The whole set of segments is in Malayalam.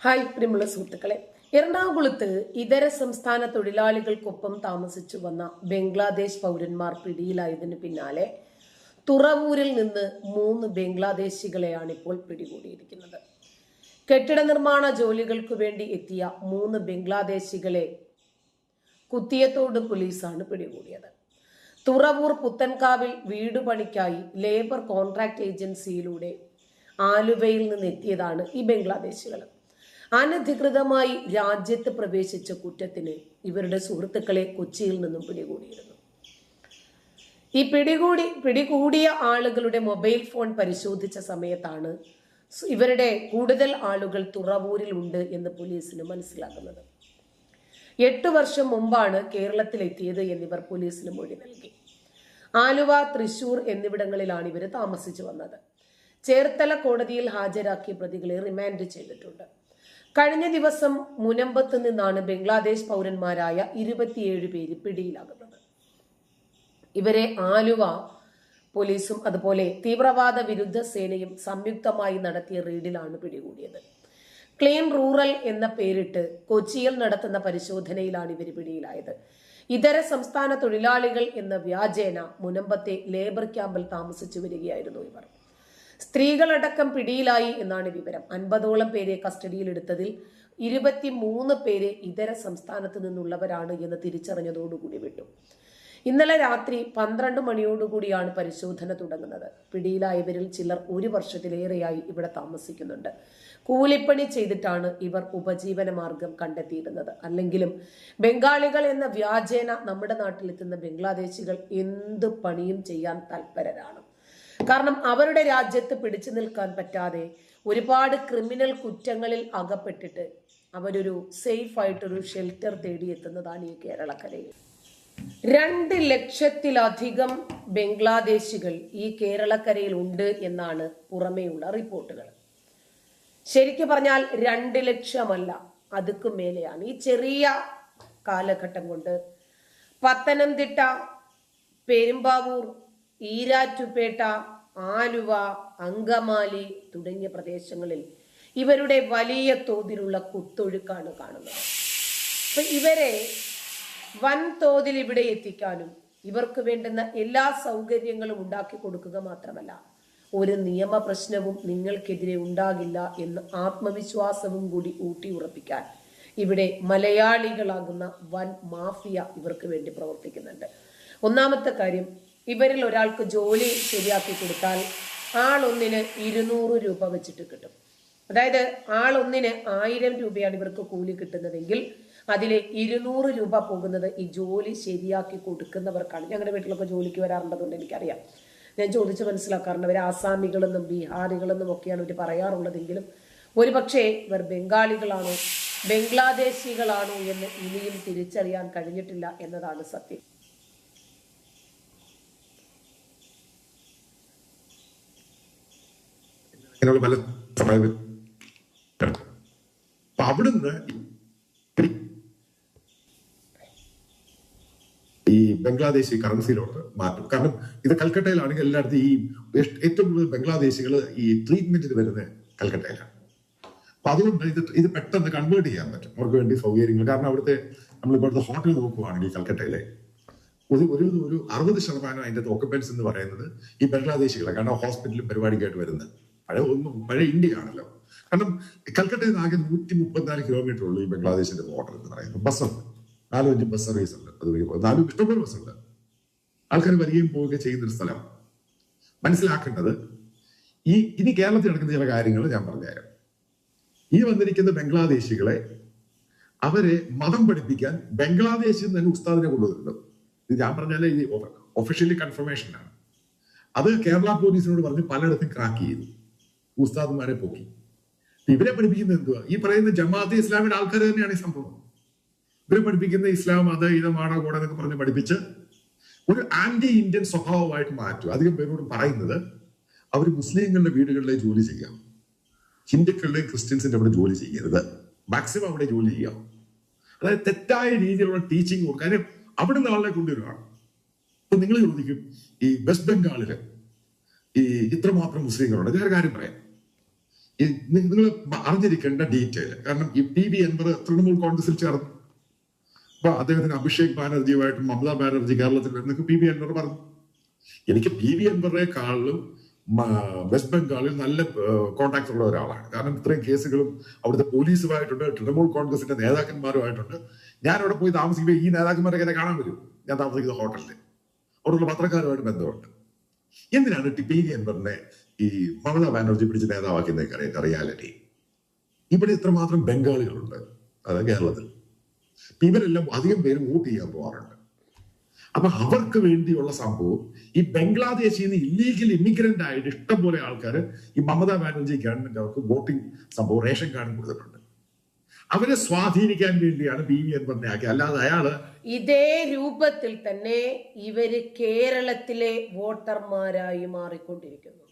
ഹായ് പ്രിയമുള്ള സുഹൃത്തുക്കളെ. എറണാകുളത്ത് ഇതര സംസ്ഥാന തൊഴിലാളികൾക്കൊപ്പം താമസിച്ചു വന്ന ബംഗ്ലാദേശ് പൗരന്മാർ പിടിയിലായതിന് പിന്നാലെ തുറവൂരിൽ നിന്ന് മൂന്ന് ബംഗ്ലാദേശികളെയാണ് ഇപ്പോൾ പിടികൂടിയിരിക്കുന്നത്. കെട്ടിട നിർമ്മാണ ജോലികൾക്ക് വേണ്ടി എത്തിയ മൂന്ന് ബംഗ്ലാദേശികളെ കുത്തിയത്തോട് പോലീസാണ് പിടികൂടിയത്. തുറവൂർ പുത്തൻകാവിൽ വീട് പണിക്കായി ലേബർ കോൺട്രാക്ട് ഏജൻസിയിലൂടെ ആലുവയിൽ നിന്ന് എത്തിയതാണ് ഈ ബംഗ്ലാദേശികൾ അനധികൃതമായി രാജ്യത്ത് പ്രവേശിച്ച കുറ്റത്തിന് ഇവരുടെ സുഹൃത്തുക്കളെ കൊച്ചിയിൽ നിന്നും പിടികൂടിയിരുന്നു. ഈ പിടികൂടി പിടികൂടിയ ആളുകളുടെ മൊബൈൽ ഫോൺ പരിശോധിച്ച സമയത്താണ് ഇവരുടെ കൂടുതൽ ആളുകൾ തുറവൂരിൽ ഉണ്ട് എന്ന് പോലീസിന് മനസ്സിലാക്കുന്നത് എട്ട് വർഷം മുമ്പാണ് കേരളത്തിലെത്തിയത് എന്നിവർ പോലീസിന് മൊഴി നൽകി. ആലുവ തൃശൂർ എന്നിവിടങ്ങളിലാണ് ഇവർ താമസിച്ചു വന്നത്. ചേർത്തല കോടതിയിൽ ഹാജരാക്കിയ പ്രതികളെ റിമാൻഡ് ചെയ്തിട്ടുണ്ട്. കഴിഞ്ഞ ദിവസം മുനമ്പത്ത് നിന്നാണ് ബംഗ്ലാദേശ് പൗരന്മാരായ ഇരുപത്തിയേഴ് പേര് പിടിയിലാകുന്നത്. ഇവരെ ആലുവ പോലീസും അതുപോലെ തീവ്രവാദ വിരുദ്ധ സേനയും സംയുക്തമായി നടത്തിയ റെയ്ഡിലാണ് പിടികൂടിയത്. ക്ലെയിം റൂറൽ എന്ന പേരിട്ട് കൊച്ചിയിൽ നടത്തുന്ന പരിശോധനയിലാണ് ഇവർ പിടിയിലായത്. ഇതര സംസ്ഥാന തൊഴിലാളികൾ എന്ന വ്യാജേന മുനമ്പത്തെ ലേബർ ക്യാമ്പിൽ താമസിച്ചു വരികയായിരുന്നു ഇവർ. സ്ത്രീകളടക്കം പിടിയിലായി എന്നാണ് വിവരം. അൻപതോളം പേരെ കസ്റ്റഡിയിലെടുത്തതിൽ ഇരുപത്തിമൂന്ന് പേരെ ഇതര സംസ്ഥാനത്ത് നിന്നുള്ളവരാണ് എന്ന് തിരിച്ചറിഞ്ഞതോടുകൂടി വിട്ടു. ഇന്നലെ രാത്രി പന്ത്രണ്ട് മണിയോടുകൂടിയാണ് പരിശോധന തുടങ്ങുന്നത്. പിടിയിലായവരിൽ ചിലർ ഒരു വർഷത്തിലേറെയായി ഇവിടെ താമസിക്കുന്നുണ്ട്. കൂലിപ്പണി ചെയ്തിട്ടാണ് ഇവർ ഉപജീവന മാർഗം കണ്ടെത്തിയിരുന്നത്. അല്ലെങ്കിലും ബംഗാളികൾ എന്ന വ്യാജേന നമ്മുടെ നാട്ടിലെത്തുന്ന ബംഗ്ലാദേശികൾ എന്ത് പണിയും ചെയ്യാൻ തൽപരരാണ്. കാരണം അവരുടെ രാജ്യത്ത് പിടിച്ചു നിൽക്കാൻ പറ്റാതെ ഒരുപാട് ക്രിമിനൽ കുറ്റങ്ങളിൽ അകപ്പെട്ടിട്ട് അവരൊരു സേഫ് ആയിട്ടൊരു ഷെൽട്ടർ തേടിയെത്തുന്നതാണ് ഈ കേരളക്കരയിൽ. രണ്ട് ലക്ഷത്തിലധികം ബംഗ്ലാദേശികൾ ഈ കേരളക്കരയിൽ ഉണ്ട് എന്നാണ് പുറമേയുള്ള റിപ്പോർട്ടുകൾ. ശരിക്കു പറഞ്ഞാൽ രണ്ട് ലക്ഷമല്ല അതുക്കും മേലെയാണ്. ഈ ചെറിയ കാലഘട്ടം കൊണ്ട് പത്തനംതിട്ട പെരുമ്പാവൂർ ഈരാറ്റുപേട്ട ആലുവ അങ്കമാലി തുടങ്ങിയ പ്രദേശങ്ങളിൽ ഇവരുടെ വലിയ തോതിലുള്ള കുത്തൊഴുക്കാണ് കാണുന്നത്. അപ്പൊ ഇവരെ വൻതോതിൽ ഇവിടെ എത്തിക്കാനും ഇവർക്ക് വേണ്ടുന്ന എല്ലാ സൗകര്യങ്ങളും ഉണ്ടാക്കി കൊടുക്കുക മാത്രമല്ല ഒരു നിയമ പ്രശ്നവും നിങ്ങൾക്കെതിരെ ഉണ്ടാകില്ല എന്ന് ആത്മവിശ്വാസവും കൂടി ഊട്ടി ഉറപ്പിക്കാൻ ഇവിടെ മലയാളികളാകുന്ന വൻ മാഫിയ ഇവർക്ക് വേണ്ടി പ്രവർത്തിക്കുന്നുണ്ട്. ഒന്നാമത്തെ കാര്യം ഇവരിൽ ഒരാൾക്ക് ജോലി ശരിയാക്കി കൊടുത്താൽ ആളൊന്നിന് ഇരുന്നൂറ് രൂപ വെച്ചിട്ട് കിട്ടും. അതായത് ആളൊന്നിന് ആയിരം രൂപയാണ് ഇവർക്ക് കൂലി കിട്ടുന്നതെങ്കിൽ അതിൽ ഇരുന്നൂറ് രൂപ പോകുന്നത് ഈ ജോലി ശരിയാക്കി കൊടുക്കുന്നവർക്കാണ്. ഞങ്ങളുടെ വീട്ടിലൊക്കെ ജോലിക്ക് വരാറുണ്ടെന്നുണ്ട് എനിക്കറിയാം. ഞാൻ ചോദിച്ച് മനസ്സിലാക്കാറുണ്ട് അവർ ആസാമികളെന്നും ബീഹാറികളെന്നും ഒക്കെയാണ് ഇവർ പറയാറുള്ളതെങ്കിലും ഒരുപക്ഷെ ഇവർ ബംഗാളികളാണോ ബംഗ്ലാദേശികളാണോ എന്ന് ഇനിയും തിരിച്ചറിയാൻ കഴിഞ്ഞിട്ടില്ല എന്നതാണ് സത്യം. ഇങ്ങനെയുള്ള പല സമയത്ത് അപ്പൊ അവിടുന്ന് ഈ ബംഗ്ലാദേശി കറൻസിയിലോട്ട് മാറ്റും. കാരണം ഇത് കൽക്കട്ടയിലാണെങ്കിൽ എല്ലായിടത്തും ഈ ഏറ്റവും കൂടുതൽ ബംഗ്ലാദേശികൾ ഈ ട്രീറ്റ്മെന്റിന് വരുന്നത് കൽക്കട്ടയിലാണ്. അപ്പൊ അതുകൊണ്ട് ഇത് ഇത് പെട്ടെന്ന് കൺവേർട്ട് ചെയ്യാൻ പറ്റും. അവർക്ക് വേണ്ടി സൗകര്യങ്ങൾ. കാരണം അവിടുത്തെ നമ്മൾ ഇവിടുത്തെ ഹോട്ടൽ നോക്കുവാണെങ്കിൽ കൽക്കട്ടയിലെ ഒരു ഒരു ഒരു അറുപത് ശതമാനം അതിന്റെ ഓക്കുപ്പൻസ് എന്ന് പറയുന്നത് ഈ ബംഗ്ലാദേശികളാണ്. കാരണം ഹോസ്പിറ്റലും പരിപാടിക്കായിട്ട് വരുന്നത്. പഴയ പഴയ ഇന്ത്യ ആണല്ലോ. കാരണം കൽക്കട്ടയിൽ നിന്ന് ആകെ നൂറ്റി മുപ്പത്തിനാല് കിലോമീറ്റർ ഉള്ളൂ ഈ ബംഗ്ലാദേശിന്റെ ബോർഡർ എന്ന് പറയുന്നത്. ബസ്സുണ്ട് നാലും അഞ്ച് ബസ് സർവീസ് ഉണ്ട്. അതുവഴി നാലും ഇഷ്ടംപോലെ ബസ്സുണ്ട് ആൾക്കാർ വരികയും പോവുകയും ചെയ്യുന്നൊരു സ്ഥലം. മനസ്സിലാക്കേണ്ടത് ഈ ഇനി കേരളത്തിൽ നടക്കുന്ന ചില കാര്യങ്ങൾ ഞാൻ പറഞ്ഞുതരാം ഈ വന്നിരിക്കുന്ന ബംഗ്ലാദേശികളെ അവരെ മതം പഠിപ്പിക്കാൻ ബംഗ്ലാദേശിൽ നിന്ന് തന്നെ ഉസ്താദിനെ കൊണ്ടുവന്നിട്ടുണ്ട്. ഇത് ഞാൻ പറഞ്ഞാലേ ഇനി ഒഫീഷ്യലി കൺഫർമേഷൻ ആണ്. അത് കേരള പോലീസിനോട് പറഞ്ഞ് പലയിടത്തും ക്രാക്ക് ചെയ്തു. ഉസ്താദ്മാരെ പോക്കി. ഇവരെ പഠിപ്പിക്കുന്നത് എന്തുവാ? ഈ പറയുന്ന ജമാഅത്ത് ഇസ്ലാമിയുടെ ആൾക്കാർ തന്നെയാണ് ഈ സംഭവം. ഇവരെ പഠിപ്പിക്കുന്ന ഇസ്ലാം അത് ഇതമാണോ കൂടെ എന്നൊക്കെ പറഞ്ഞ് പഠിപ്പിച്ച് ഒരു ആന്റി ഇന്ത്യൻ സ്വഭാവമായിട്ട് മാറ്റും അധികം പേരോട് പറയുന്നത് അവർ മുസ്ലിങ്ങളുടെ വീടുകളിലെ ജോലി ചെയ്യാം. ഹിന്ദുക്കളുടെയും ക്രിസ്ത്യൻസിന്റെ അവിടെ ജോലി ചെയ്യരുത്. മാക്സിമം അവിടെ ജോലി ചെയ്യാം. അതായത് തെറ്റായ രീതിയിലുള്ള ടീച്ചിങ് കൊടുക്കും കാര്യം അവിടെ നിന്ന് ആളെ കൊണ്ടുവരികയാണ് അപ്പൊ നിങ്ങൾ ചോദിക്കും ഈ വെസ്റ്റ് ബംഗാളിൽ ഈ ഇത്രമാത്രം മുസ്ലിങ്ങളുണ്ട്. ഒരു കാര്യം പറയാം. നിങ്ങൾ അറിഞ്ഞിരിക്കേണ്ട ഡീറ്റെയിൽ കാരണം ഈ പി വി അൻവർ തൃണമൂൽ കോൺഗ്രസിൽ ചേർന്നു. അപ്പൊ അദ്ദേഹത്തിന് അഭിഷേക് ബാനർജിയുമായിട്ടും മമതാ ബാനർജി കേരളത്തിൽ വരുന്നൊക്കെ പി വി എൻവർ പറഞ്ഞു. എനിക്ക് പി വി അൻവറിനെക്കാളിലും വെസ്റ്റ് ബംഗാളിൽ നല്ല കോണ്ടാക്ട് ഉള്ള ഒരാളാണ്. കാരണം ഇത്രയും കേസുകളും അവിടുത്തെ പോലീസുമായിട്ടുണ്ട് തൃണമൂൽ കോൺഗ്രസിന്റെ നേതാക്കന്മാരുമായിട്ടുണ്ട്. ഞാൻ അവിടെ പോയി താമസിക്കുമ്പോൾ ഈ നേതാക്കന്മാരൊക്കെ എന്നെ കാണാൻ വരും. ഞാൻ താമസിക്കുന്ന ഹോട്ടലിൽ അവിടെയുള്ള പത്രക്കാരുമായിട്ട് ബന്ധമുണ്ട്. എന്തിനാണ് ടി പി വി അൻവറിനെ ഈ മമതാ ബാനർജി പിടിച്ച് നേതാവാക്കിയെന്നൊക്കെ റിയാലിറ്റി. ഇവിടെ ഇത്രമാത്രം ബംഗാളികളുണ്ട് അതായത് കേരളത്തിൽ. ഇവരെല്ലാം അധികം പേര് വോട്ട് ചെയ്യാൻ പോകാറുണ്ട് അപ്പൊ അവർക്ക് വേണ്ടിയുള്ള സംഭവം ഈ ബംഗ്ലാദേശിൽ നിന്ന് ഇല്ലീഗൽ ഇമിഗ്രന്റ് ആയിട്ട് ഇഷ്ടംപോലെ ആൾക്കാർ ഈ മമതാ ബാനർജി ഗവൺമെന്റ് അവർക്ക് വോട്ടിംഗ് സംഭവം റേഷൻ കാർഡും കൊടുത്തിട്ടുണ്ട്. അവരെ സ്വാധീനിക്കാൻ വേണ്ടിയാണ് ബി വി എൻ പറഞ്ഞാക്കി അല്ലാതെ അയാൾ ഇതേ രൂപത്തിൽ തന്നെ ഇവർ കേരളത്തിലെ വോട്ടർമാരായി മാറിക്കൊണ്ടിരിക്കുന്നു.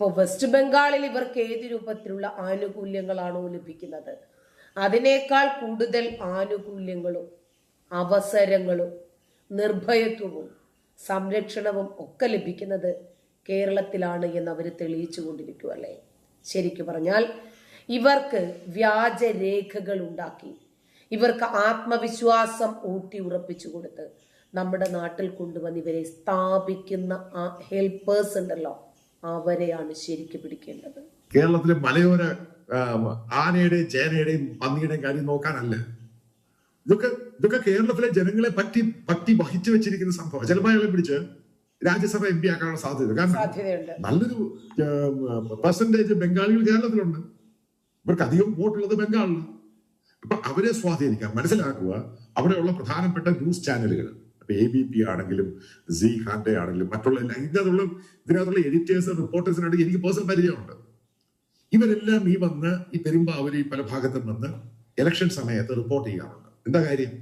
ഇപ്പോൾ വെസ്റ്റ് ബംഗാളിൽ ഇവർക്ക് ഏത് രൂപത്തിലുള്ള ആനുകൂല്യങ്ങളാണോ ലഭിക്കുന്നത്? അതിനേക്കാൾ കൂടുതൽ ആനുകൂല്യങ്ങളും അവസരങ്ങളും നിർഭയത്വവും സംരക്ഷണവും ഒക്കെ ലഭിക്കുന്നത് കേരളത്തിലാണ് എന്ന് അവർ തെളിയിച്ചു കൊണ്ടിരിക്കുവല്ലേ ശരിക്കു പറഞ്ഞാൽ ഇവർക്ക് വ്യാജരേഖകൾ ഉണ്ടാക്കി ഇവർക്ക് ആത്മവിശ്വാസം ഊട്ടി ഉറപ്പിച്ചു കൊടുത്ത് നമ്മുടെ നാട്ടിൽ കൊണ്ടുവന്ന് ഇവരെ സ്ഥാപിക്കുന്ന ആ ഹെൽപ്പേഴ്സ് ഉണ്ടല്ലോ അവരെയാണ് ശരിക്ക് പിടിക്കേണ്ടത്. കേരളത്തിലെ മലയോര ആനയുടെയും ചേനയുടെയും പന്നിയുടെയും കാര്യം നോക്കാനല്ല. ഇതൊക്കെ ഇതൊക്കെ കേരളത്തിലെ ജനങ്ങളെ പറ്റി പറ്റി വഹിച്ചു വെച്ചിരിക്കുന്ന സംഭവം ചിലപ്പോൾ അയാളെ പിടിച്ച് രാജ്യസഭ എം പി ആക്കാനുള്ള സാധ്യത. കാരണം നല്ലൊരു പെർസെന്റേജ് ബംഗാളികൾ കേരളത്തിലുണ്ട്. ഇവർക്ക് അധികം വോട്ടുള്ളത് ബംഗാളിൽ അപ്പൊ അവരെ സ്വാധീനിക്കാം മനസ്സിലാക്കുക. അവിടെയുള്ള പ്രധാനപ്പെട്ട ന്യൂസ് ചാനലുകൾ. എ ബി പി ആണെങ്കിലും സി ഹാൻഡെ ആണെങ്കിലും മറ്റുള്ള എല്ലാ ഇതിനകത്തുള്ള ഇതിനകത്തുള്ള എഡിറ്റേഴ്സ് റിപ്പോർട്ടേഴ്സിനാണെങ്കിൽ എനിക്ക് പേഴ്സണൽ പരിചയമുണ്ട്. ഇവരെല്ലാം ഈ വന്ന് ഈ പെരുമ്പാവൂർ ഈ പല ഭാഗത്തും വന്ന് ഇലക്ഷൻ സമയത്ത് റിപ്പോർട്ട് ചെയ്യാറുണ്ട്. എന്താ കാര്യം?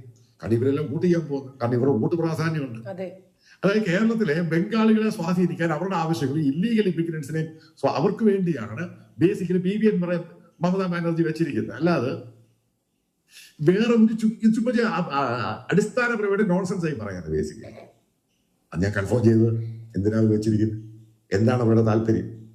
കാരണം ഇവരെല്ലാം വോട്ട് ചെയ്യാൻ പോകുന്നു. കാരണം ഇവരുടെ വോട്ട് പ്രാധാന്യമുണ്ട്. അതെ. അതായത് കേരളത്തിലെ ബംഗാളികളെ സ്വാധീനിക്കാൻ അവരുടെ ആവശ്യങ്ങൾ ഇല്ലീഗൽ ഇമിഗ്രൻസിനെ അവർക്ക് വേണ്ടിയാണ് basically P V N Mamata Banerjee വെച്ചിരിക്കുന്നത്. അല്ലാതെ വേറെ ഒരു ചുമ്മാ അടിസ്ഥാനപരമായിട്ട് നോൺസെൻസ് ആയി പറയാൻ ബേസിക്കലി അത് ഞാൻ കൺഫേം ചെയ്തത്. എന്തിനാണ് വെച്ചിരിക്കുന്നത്? എന്താണ് അവരുടെ താല്പര്യം?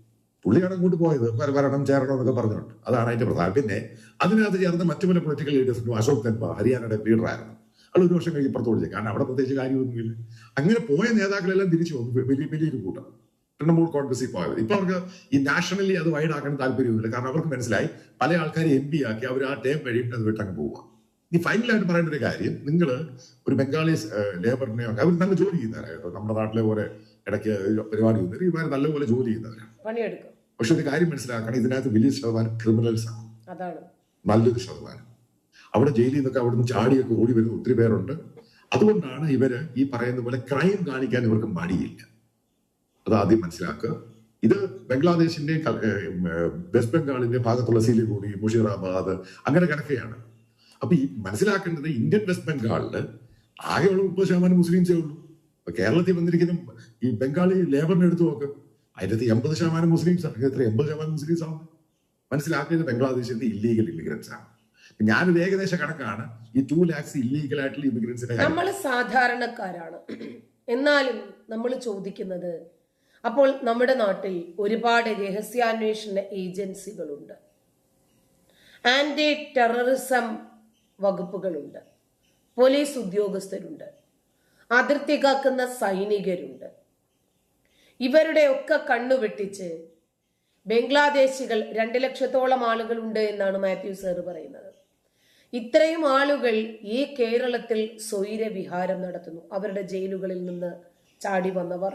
പുള്ളിയാണ് അങ്ങോട്ട് പോയത്. വര- വരണം ചേരണം എന്നൊക്കെ പറഞ്ഞുകൊണ്ട്. അതാണ് അതിന്റെ പ്രധാനം. പിന്നെ അതിനകത്ത് ചേർന്ന മറ്റു പല പൊളിറ്റിക്കൽ ലീഡേഴ്സിനും അശോക് തെൻപ ഹരിയാനയുടെ ലീഡറായിരുന്നു അയാൾ ഒരു വർഷം കഴിഞ്ഞ് പുറത്തു വിളിച്ചു. കാരണം അവിടെ പ്രത്യേകിച്ച് കാര്യമൊന്നുമില്ല. അങ്ങനെ പോയ നേതാക്കളെല്ലാം തിരിച്ചു വന്നു. വലിയ വലിയൊരു കൂട്ടം. തൃണമൂൽ കോൺഗ്രസിൽ പോയത്. ഇപ്പൊ അവർക്ക് ഈ നാഷണലി അത് വൈഡാക്കാൻ താല്പര്യമൊന്നുമില്ല. കാരണം അവർക്ക് മനസ്സിലായി പല ആൾക്കാരെ എം പി ആക്കി അവർ ആ ടേം കഴിയുമ്പോൾ അത് വിട്ടങ്ങ് പോവുക. ഇനി ഫൈനലായിട്ട് പറയേണ്ട ഒരു കാര്യം നിങ്ങൾ ഒരു ബംഗാളി ലേബറിനെ അവർ നല്ല ജോലി ചെയ്യുന്നവരായിരുന്നു നമ്മുടെ നാട്ടിലെ പോലെ ഇടയ്ക്ക് പരിപാടി ചെയ്യുന്നവർ ഇവർ നല്ലപോലെ ജോലി ചെയ്യുന്നവരാണ്. പക്ഷെ ഒരു കാര്യം മനസ്സിലാക്കണം ഇതിനകത്ത് വലിയ ശതമാനം ക്രിമിനൽസ് ആണ്. നല്ലൊരു ശതമാനം. അവിടെ ജയിലിൽ നിന്നൊക്കെ അവിടുന്ന് ചാടിയൊക്കെ ഓടി വരുന്ന ഒത്തിരി പേരുണ്ട്. അതുകൊണ്ടാണ് ഇവർ ഈ പറയുന്ന പോലെ ക്രൈം കാണിക്കാൻ ഇവർക്ക് മടിയില്ല. അത് ആദ്യം മനസ്സിലാക്കുക. ഇത് ബംഗ്ലാദേശിന്റെ വെസ്റ്റ് ബംഗാളിന്റെ ഭാഗത്തുള്ള സിലിഗുഡി മുഷീറാബാദ് അങ്ങനെ കിടക്കുകയാണ്. അപ്പൊ ഈ മനസ്സിലാക്കേണ്ടത് ഇന്ത്യൻ വെസ്റ്റ് ബംഗാളിൽ ആകെയുള്ള മുപ്പത് ശതമാനം മുസ്ലിംസേ ഉള്ളൂ. അപ്പൊ കേരളത്തിൽ വന്നിരിക്കുന്ന ഈ ബംഗാളി ലേബറിനെ എടുത്തു നോക്ക്. അതിനകത്ത് എൺപത് ശതമാനം മുസ്ലിംസ് എത്ര എൺപത് ശതമാനം മുസ്ലിംസ് ആണ്. മനസ്സിലാക്കിയത് ബംഗ്ലാദേശിന്റെ ഇല്ലീഗൽ ഇമിഗ്രൻസ് ആണ്. ഞാനൊരു ഏകദേശ കണക്കാണ്. ഈ ടു ലാക്സ് ഇല്ലീഗൽ ആയിട്ടുള്ള ഇമിഗ്രൻസിന്റെ നമ്മൾ സാധാരണക്കാരാണ്. എന്നാലും നമ്മൾ ചോദിക്കുന്നത് അപ്പോൾ നമ്മുടെ നാട്ടിൽ ഒരുപാട് രഹസ്യാന്വേഷണ ഏജൻസികളുണ്ട്. ആന്റി ടെററിസം വകുപ്പുകളുണ്ട്. പോലീസ് ഉദ്യോഗസ്ഥരുണ്ട്. അതിർത്തി കാക്കുന്ന സൈനികരുണ്ട്. ഇവരുടെ ഒക്കെ ബംഗ്ലാദേശികൾ രണ്ട് ലക്ഷത്തോളം ആളുകളുണ്ട് എന്നാണ് മാത്യു സർ പറയുന്നത്. ഇത്രയും ആളുകൾ ഈ കേരളത്തിൽ സ്വൈരവിഹാരം നടത്തുന്നു. അവരുടെ ജയിലുകളിൽ നിന്ന് ചാടി വന്നവർ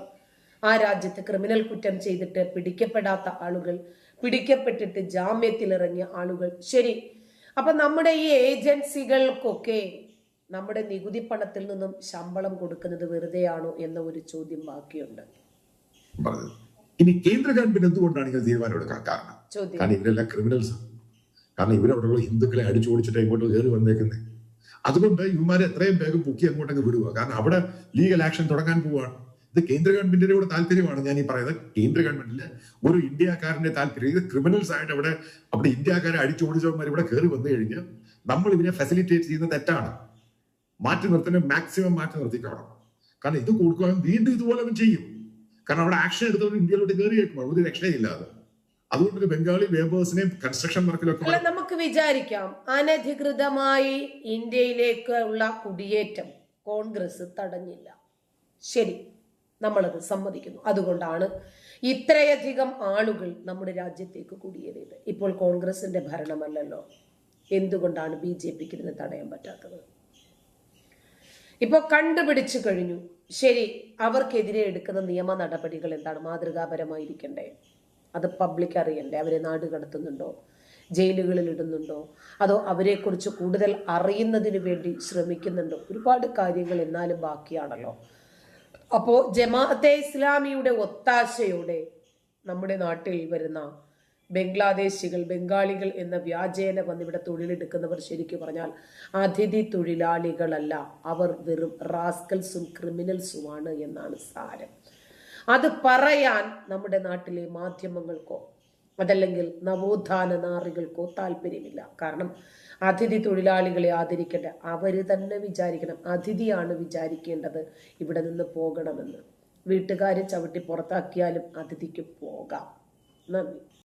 ആ രാജ്യത്ത് ക്രിമിനൽ കുറ്റം ചെയ്തിട്ട് പിടിക്കപ്പെടാത്ത ആളുകൾ പിടിക്കപ്പെട്ടിട്ട് ജാമ്യത്തിലിറങ്ങിയ ആളുകൾ. ശരി. അപ്പൊ നമ്മുടെ ഈ ഏജൻസികൾക്കൊക്കെ നമ്മുടെ നികുതി പണത്തിൽ നിന്നും ശമ്പളം കൊടുക്കുന്നത് വെറുതെയാണോ എന്ന ഒരു ചോദ്യം ബാക്കിയുണ്ട്. ഇനി കേന്ദ്ര ഗവൺമെന്റ് എന്തുകൊണ്ടാണ് ഇങ്ങനെ തീരുമാനം എടുക്കാൻ കാരണം? കാരണം ഇവരെല്ലാം ക്രിമിനൽസ് കാരണം ഇവരവിടെയുള്ള ഹിന്ദുക്കളെ അടിച്ചു ഓടിച്ചിട്ട് ഇങ്ങോട്ട് കയറി വന്നേക്കുന്നത് അതുകൊണ്ട് ഇവന്മാരെ എത്രയും വേഗം പൊക്കി അങ്ങോട്ടങ്ങ് വിടുക കാരണം അവിടെ ലീഗൽ ആക്ഷൻ തുടങ്ങാൻ പോവുകയാണ് ഇത് കേന്ദ്ര ഗവൺമെന്റിന്റെ കൂടെ താല്പര്യമാണ് ഞാൻ ഈ പറയുന്നത്. കേന്ദ്ര ഗവൺമെന്റിൽ ഒരു ഇന്ത്യക്കാരന്റെ താല്പര്യം ഇത് ക്രിമിനൽസ് ആയിട്ട് അവിടെ അവിടെ ഇന്ത്യക്കാരെ അടിച്ചോടിച്ചവന്മാർ ഇവിടെ കയറി വന്നു കഴിഞ്ഞ് നമ്മൾ ഇതിനെ ഫെസിലിറ്റേറ്റ് ചെയ്യുന്ന തെറ്റാണ്. മാറ്റി നിർത്തുന്ന മാക്സിമം മാറ്റി നിർത്തിക്കണം. കാരണം ഇത് കൊടുക്കുകയും വീണ്ടും ഇതുപോലെ അവൻ ചെയ്യും. കാരണം അവിടെ ആക്ഷൻ എടുത്തവർ ഇന്ത്യയിലോട്ട് കയറിയേക്കും ഒരു രക്ഷയില്ലാതെ അതുകൊണ്ട് ബംഗാളി വേബേഴ്സിനെയും കൺസ്ട്രക്ഷൻ വർക്കിലൊക്കെ നമുക്ക് വിചാരിക്കാം. അനധികൃതമായി ഇന്ത്യയിലേക്ക് ഉള്ള കുടിയേറ്റം കോൺഗ്രസ് തടഞ്ഞില്ല. ശരി. നമ്മളത് സമ്മതിക്കുന്നു. അതുകൊണ്ടാണ് ഇത്രയധികം ആളുകൾ നമ്മുടെ രാജ്യത്തേക്ക് കുടിയേറിയത്. ഇപ്പോൾ കോൺഗ്രസിന്റെ ഭരണമല്ലല്ലോ. എന്തുകൊണ്ടാണ് ബി ജെ പിക്ക് ഇതിനെ തടയാൻ പറ്റാത്തത്? ഇപ്പോൾ കണ്ടുപിടിച്ചു കഴിഞ്ഞു. ശരി അവർക്കെതിരെ എടുക്കുന്ന നിയമ നടപടികൾ എന്താണ്? മാതൃകാപരമായിരിക്കണ്ടേ? അത് പബ്ലിക് അറിയണ്ടേ? അവരെ നാട് കടത്തുന്നുണ്ടോ? ജയിലുകളിൽ ഇടുന്നുണ്ടോ? അതോ അവരെക്കുറിച്ച് കൂടുതൽ അറിയുന്നതിന് വേണ്ടി ശ്രമിക്കുന്നുണ്ടോ? ഒരുപാട് കാര്യങ്ങൾ എന്നാലും ബാക്കിയാണല്ലോ. അപ്പോൾ ജമാഅത്തെ ഇസ്ലാമിയുടെ ഒത്താശയോടെ നമ്മുടെ നാട്ടിൽ വരുന്ന ബംഗ്ലാദേശികൾ ബംഗാളികൾ എന്ന വ്യാജേന വന്നിവിടെ തൊഴിലെടുക്കുന്നവർ ശരിക്കും പറഞ്ഞാൽ അതിഥി തൊഴിലാളികളല്ല. അവർ വെറും റാസ്കൽസും ക്രിമിനൽസുമാണ് എന്നാണ് സാരം. അത് പറയാൻ നമ്മുടെ നാട്ടിലെ മാധ്യമങ്ങൾക്കോ അതല്ലെങ്കിൽ നവോത്ഥാന നാറികൾക്കോ താല്പര്യമില്ല. കാരണം അതിഥി തൊഴിലാളികളെ ആദരിക്കേണ്ട അവർ തന്നെ വിചാരിക്കണം. അതിഥിയാണ് വിചാരിക്കേണ്ടത് ഇവിടെ നിന്ന് പോകണമെന്ന്. വീട്ടുകാരെ ചവിട്ടി പുറത്താക്കിയാലും അതിഥിക്ക് പോകാം. നന്ദി.